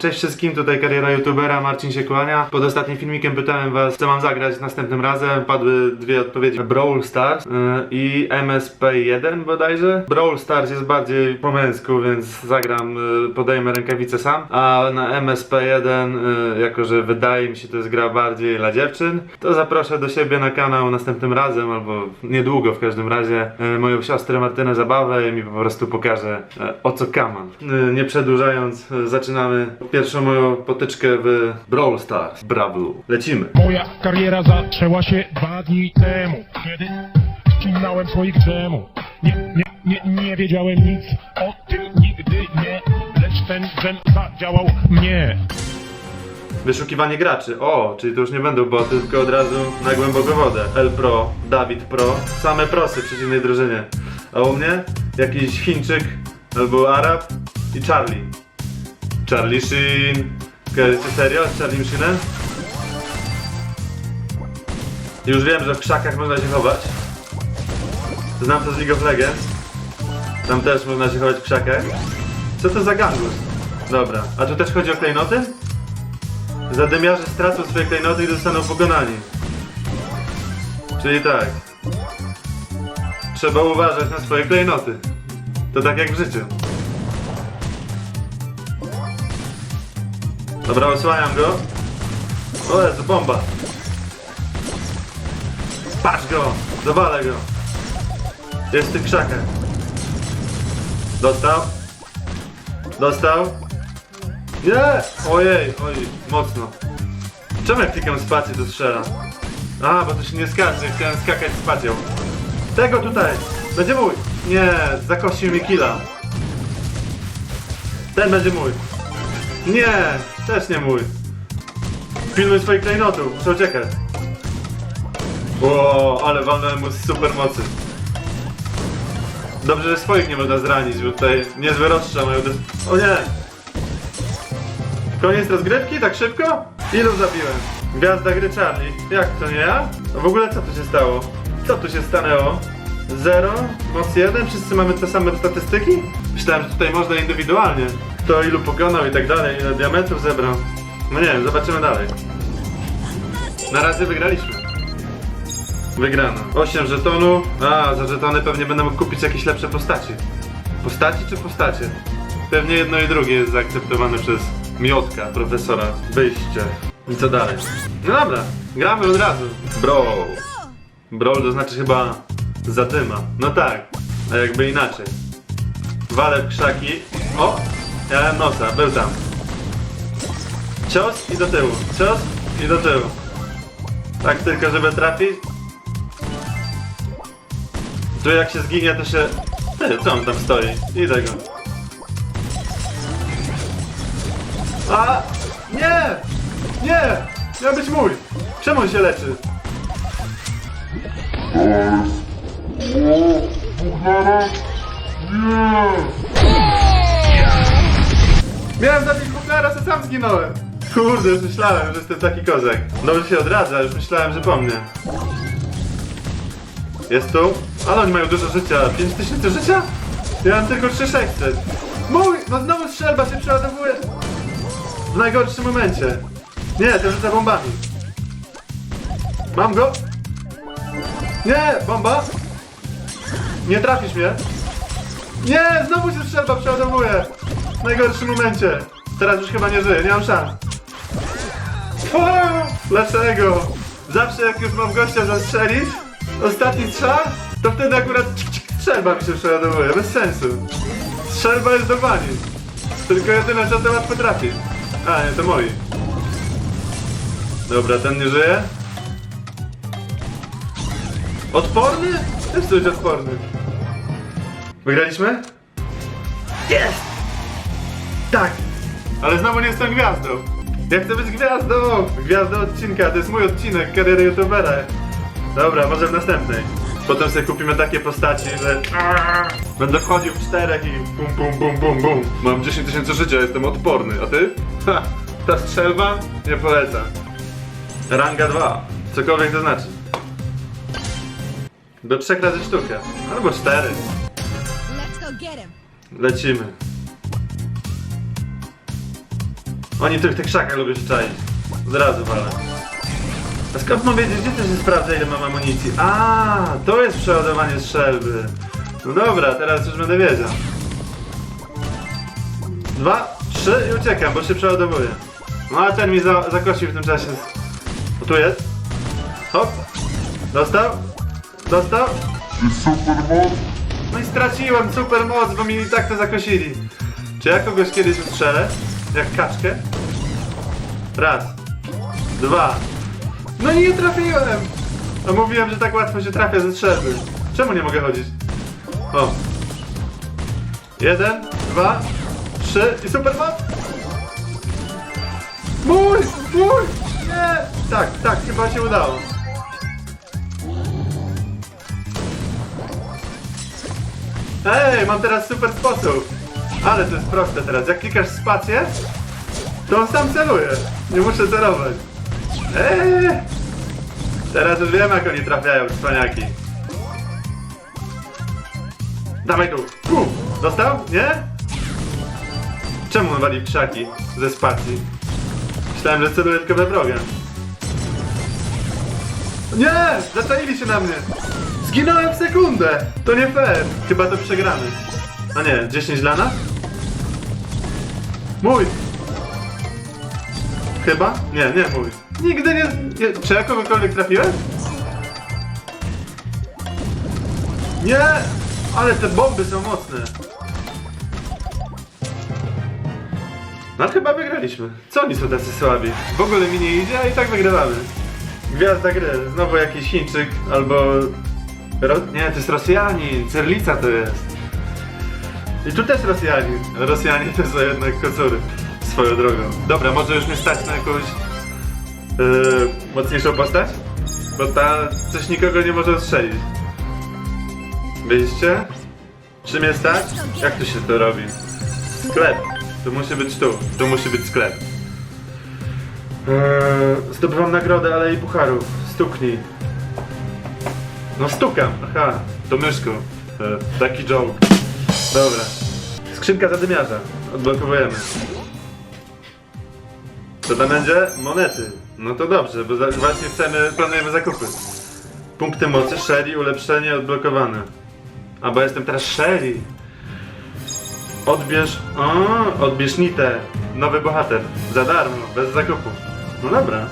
Cześć wszystkim, tutaj kariera youtubera, Marcin się kłania. Pod ostatnim filmikiem pytałem was, co mam zagrać następnym razem. Padły dwie odpowiedzi. Brawl Stars yy, i MSP1 bodajże. Brawl Stars jest bardziej po męsku, więc zagram, yy, podejmę rękawice sam. A na MSP1, yy, jako że wydaje mi się to jest gra bardziej dla dziewczyn, to zaproszę do siebie na kanał następnym razem, albo niedługo w każdym razie, yy, moją siostrę Martynę Zabawę i mi po prostu pokaże yy, o co kaman. Yy, nie przedłużając, yy, zaczynamy pierwszą moją potyczkę w Brawl Stars. Brawl. Lecimy. Moja kariera zaczęła się dwa dni temu, kiedy wcinałem swoich dżemu. Nie, nie, nie, nie wiedziałem nic o tym nigdy nie, lecz ten dżem zadziałał mnie. Wyszukiwanie graczy. O, czyli to już nie będą boty, tylko od razu na głęboką wodę. El Pro, Dawid Pro, same prosy w przeciwnej drużynie. A u mnie jakiś Chińczyk albo Arab i Charlie. Charlie Sheen. Kojarzycie serio z Charlie Sheenem? Już wiem, że w krzakach można się chować. Znam to z League of Legends. Tam też można się chować w krzakach. Co to za gangus? Dobra, a tu też chodzi o klejnoty? Zadymiarze stracą swoje klejnoty i zostaną pokonani. Czyli tak. Trzeba uważać na swoje klejnoty. To tak jak w życiu. Dobra, osłaniam go. O Jezu, bomba. Patrz go! Zawalę go. Jest w tych. Dostał. Dostał. Nie! Ojej, oj, mocno. Czemu jak klikam spację to strzela? A, bo to się nie skacze, chciałem skakać spacją. Tego tutaj! Będzie mój! Nie, zakościł mi killa. Ten będzie mój. Nie, też nie mój. Pilnuj swoich klejnotów, muszę uciekać. Ło, ale walnąłem mu z super mocy. Dobrze, że swoich nie można zranić, bo tutaj niezłe rozstrzał mają. O nie! Koniec rozgrywki? Tak szybko? Ilu zabiłem? Gwiazda gry Charlie. Jak to nie ja? W ogóle co tu się stało? Co tu się stanęło? Zero? Moc jeden? Wszyscy mamy te same statystyki? Myślałem, że tutaj można indywidualnie. Kto ilu pokonał i tak dalej, ile diamentów zebrał. No nie zobaczymy dalej. Na razie wygraliśmy. Wygrano. 8 żetonów. A, za żetony pewnie będę mógł kupić jakieś lepsze postaci. Postaci czy postacie? Pewnie jedno i drugie jest zaakceptowane przez Miotka, profesora. Wyjście. I co dalej? No dobra, gramy od razu. Brawl. Brawl to znaczy chyba zadyma. No tak, a jakby inaczej. Walę w krzaki. O! Ja nosa, był tam. Cios i do tyłu. Cios i do tyłu. Tak tylko, żeby trafić. Tu jak się zginie, to się... Ty, co on tam stoi? Idę go. A! Nie! Nie! Miał być mój! Czemu on się leczy? Miałem zabić Buchnara, co sam zginąłem! Kurde, już myślałem, że jestem taki kozak. Dobrze się odradza, już myślałem, że po mnie. Jest tu? Ale oni mają dużo życia. 5000 życia? Ja mam tylko 3600. Mój! No znowu strzelba się przeładowuje. W najgorszym momencie. Nie, to rzuca bombami. Mam go? Nie, bomba? Nie trafisz mnie? Nie, znowu się strzelba przeładowuje. Najgorszym momencie. Teraz już chyba nie żyję, nie mam szans. Dlaczego? Zawsze jak już mam gościa zastrzelić, ostatni strzał, to wtedy akurat strzelba mi się przeładowuje, bez sensu. Strzelba jest do bani. Tylko jedyne co to łatwo trafić. A, nie, to moi. Dobra, ten nie żyje. Odporny? Też coś odporny. Wygraliśmy? Jest! Tak! Ale znowu nie jestem gwiazdą. Ja chcę być gwiazdą! Gwiazdą odcinka, to jest mój odcinek kariery youtubera. Dobra, może w następnej. Potem sobie kupimy takie postaci, że będę wchodził w czterech i bum bum bum bum bum. Mam 10 tysięcy życia, jestem odporny, a ty? Ha! Ta strzelba? Nie polecam. Ranga 2. Cokolwiek to znaczy. Do trzech razy sztukę. Albo cztery. Lecimy. Oni tu w tych krzakach lubią się czaić. Od razu walę. A skąd mam wiedzieć, gdzie też się sprawdza ile mam amunicji? A, to jest przeładowanie strzelby. No dobra, teraz już będę wiedział. Dwa, trzy i uciekam, bo się przeładowuje. No a ten mi za, zakosił w tym czasie. O, tu jest. Hop. Dostał. Dostał. No i straciłem super moc, bo mi i tak to zakosili. Czy ja kogoś kiedyś ustrzelę? Jak kaczkę? Raz. Dwa. No i nie trafiłem! No mówiłem, że tak łatwo się trafia ze strzelby. Czemu nie mogę chodzić? O. Jeden, dwa, trzy i super moc! Mój! Mój! Nie! Tak, tak, chyba się udało. Ej, mam teraz super sposób. Ale to jest proste teraz. Jak klikasz spację, to on sam celuje. Nie muszę celować. Eee! Teraz już wiem, jak oni trafiają, cwaniaki. Dawaj tu. Pum. Dostał? Nie? Czemu on wali krzaki ze spacji? Myślałem, że celuje tylko we wroga. Nie! Zaczaili się na mnie! Zginąłem w sekundę! To nie fair! Chyba to przegramy. A nie, 10 dla nas? Mój! Chyba? Nie, nie mój. Nigdy nie... nie czy ja kogokolwiek trafiłem? Nie! Ale te bomby są mocne. No chyba wygraliśmy. Co oni są tacy słabi? W ogóle mi nie idzie, a i tak wygrywamy. Gwiazda gry. Znowu jakiś Chińczyk albo... Ro... Nie, to jest Rosjanin. Cerlica to jest. I tu też Rosjanin. Rosjanie to są jednak kocury. Swoją drogą. Dobra, może już mnie stać na jakąś yy, mocniejszą postać? Bo ta coś nikogo nie może strzelić. Byliście? Czym jest tak? Jak tu się to robi? Sklep. To musi być tu. Tu musi być sklep. Eee, zdobywam nagrodę, ale i pucharów. Stuknij. No stukam. Aha, to myszką. Eee, taki joke. Dobra. Skrzynka zadymiarza. Odblokowujemy. Co tam będzie? Monety. No to dobrze, bo za, właśnie chcemy, planujemy zakupy. Punkty mocy, Shelly, ulepszenie odblokowane. A bo jestem teraz Shelly. Odbierz. O, odbierz Nitę. Nowy bohater. Za darmo, bez zakupu. No dobra.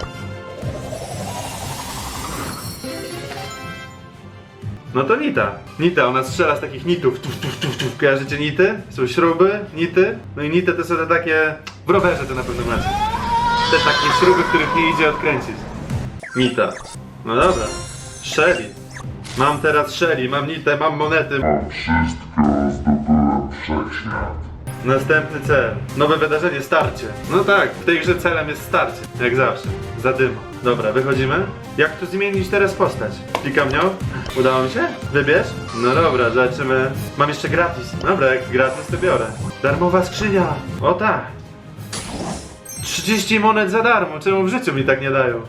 No to Nita. Nita, ona strzela z takich nitów. Tuf, tuf, tuf, tuf. Kojarzycie nity? Są śruby, nity. No i nity to są te takie... W rowerze to na pewno macie. Te takie śruby, których nie idzie odkręcić. Nita. No dobra. Shelly. Mam teraz Shelly, mam nitę, mam monety. Mam wszystko, zdobyłem wszechświat. Następny cel. Nowe wydarzenie, starcie. No tak, w tej grze celem jest starcie. Jak zawsze. Zadyma. Dobra, wychodzimy. Jak tu zmienić teraz postać? Klikam nią. Udało mi się? Wybierz? No dobra, zobaczymy. Mam jeszcze gratis. Dobra, jak gratis to biorę. Darmowa skrzynia. O tak. 30 monet za darmo. Czemu w życiu mi tak nie dają?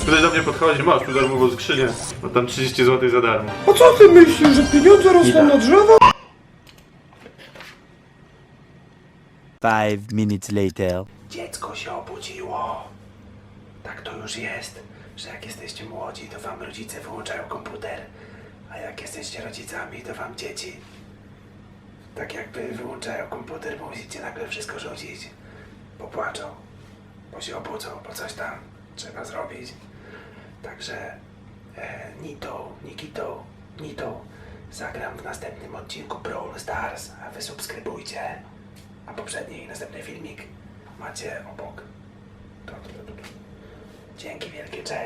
Ktoś do mnie podchodzi, masz tu darmową skrzynię. No tam 30 zł za darmo. A co ty myślisz, że pieniądze rosną na drzewa? Five minutes later. Dziecko się obudziło. Tak to już jest, że jak jesteście młodzi, to wam rodzice wyłączają komputer, a jak jesteście rodzicami, to wam dzieci. Tak jakby wyłączają komputer, bo musicie nagle wszystko rzucić. Popłaczą, bo się obudzą, bo coś tam trzeba zrobić. Także e, Nito, Nikito, Nito zagram w następnym odcinku Brawl Stars, a wy subskrybujcie. A poprzedni i następny filmik macie obok. Tu, tu, tu, tu. Dzięki wielkie, cześć.